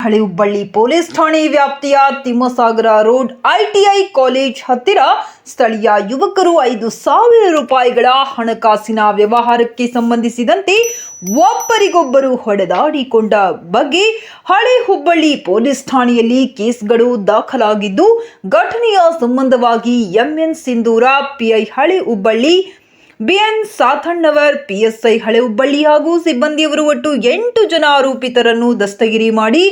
ಹಳೆ ಹುಬ್ಬಳ್ಳಿ ಪೊಲೀಸ್ ಠಾಣೆ ವ್ಯಾಪ್ತಿಯ ತಿಮ್ಮಸಾಗರ ರೋಡ್ ಐಟಿಐ ಕಾಲೇಜ್ ಹತ್ತಿರ ಸ್ಥಳೀಯ ಯುವಕರು ಐದು ಸಾವಿರ ರೂಪಾಯಿಗಳ ಹಣಕಾಸಿನ ವ್ಯವಹಾರಕ್ಕೆ ಸಂಬಂಧಿಸಿದಂತೆ ಒಬ್ಬರಿಗೊಬ್ಬರು ಹೊಡೆದಾಡಿಕೊಂಡ ಬಗ್ಗೆ ಹಳೆ ಹುಬ್ಬಳ್ಳಿ ಪೊಲೀಸ್ ಠಾಣೆಯಲ್ಲಿ ಕೇಸ್ಗಳು ದಾಖಲಾಗಿದ್ದು, ಘಟನೆಯ ಸಂಬಂಧವಾಗಿ ಎಂಎನ್ ಸಿಂಧೂರ ಪಿಐ ಹಳೆ ಹುಬ್ಬಳ್ಳಿ ಬಿಎನ್ ಸಾಥಣ್ಣವರ್ ಪಿಎಸ್ಐ ಹಳೆ ಹುಬ್ಬಳ್ಳಿ ಹಾಗೂ ಸಿಬ್ಬಂದಿಯವರು ಒಟ್ಟು ಎಂಟು ಜನ ಆರೋಪಿತರನ್ನು ದಸ್ತಗಿರಿ ಮಾಡಿ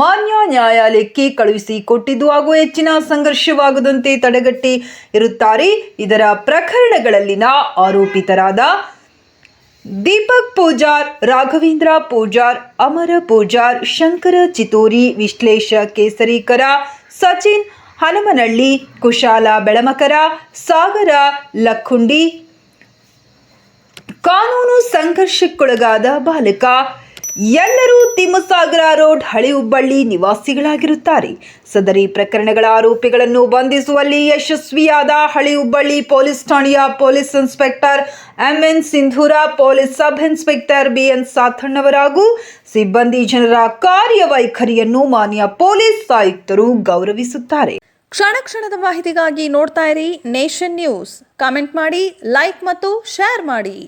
ಮಾನ್ಯ ನ್ಯಾಯಾಲಯಕ್ಕೆ ಕಳುಹಿಸಿ ಕೊಟ್ಟಿದ್ದು ಹಾಗೂ ಹೆಚ್ಚಿನ ಸಂಘರ್ಷವಾಗದಂತೆ ತಡೆಗಟ್ಟಿ ಇರುತ್ತಾರೆ. ಇದರ ಪ್ರಕರಣಗಳಲ್ಲಿನ ಆರೋಪಿತರಾದ ದೀಪಕ್ ಪೂಜಾರ್, ರಾಘವೇಂದ್ರ ಪೂಜಾರ್, ಅಮರ ಪೂಜಾರ್, ಶಂಕರ ಚಿತೋರಿ, ವಿಶ್ಲೇಷ ಕೇಸರಿಕರ, ಸಚಿನ್ ಹನುಮನಳ್ಳಿ, ಕುಶಾಲ ಬೆಳಮಕರ, ಸಾಗರ ಲಕ್ಕುಂಡಿ ಕಾನೂನು ಸಂಘರ್ಷಕ್ಕೊಳಗಾದ ಬಾಲಕ. ಎಲ್ಲರೂ ತಿಮ್ಮಸಾಗರ ರೋಡ್ ಹಳಿ ಹುಬ್ಬಳ್ಳಿ ನಿವಾಸಿಗಳಾಗಿರುತ್ತಾರೆ. ಸದರಿ ಪ್ರಕರಣಗಳ ಆರೋಪಿಗಳನ್ನು ಬಂಧಿಸುವಲ್ಲಿ ಯಶಸ್ವಿಯಾದ ಹಳಿ ಹುಬ್ಬಳ್ಳಿ ಪೊಲೀಸ್ ಠಾಣೆಯ police inspector M N Sindhura, police sub inspector B N Sathannavara ಹಾಗೂ ಸಿಬ್ಬಂದಿ ಜನರ ಕಾರ್ಯವೈಖರಿಯನ್ನು ಮಾನ್ಯ ಪೊಲೀಸ್ ಆಯುಕ್ತರು ಗೌರವಿಸುತ್ತಾರೆ. ಕ್ಷಣ ಕ್ಷಣದ ಮಾಹಿತಿಗಾಗಿ ನೋಡ್ತಾ ಇರಿ ನೇಷನ್ ನ್ಯೂಸ್. ಕಾಮೆಂಟ್ ಮಾಡಿ, ಲೈಕ್ ಮತ್ತು ಶೇರ್ ಮಾಡಿ.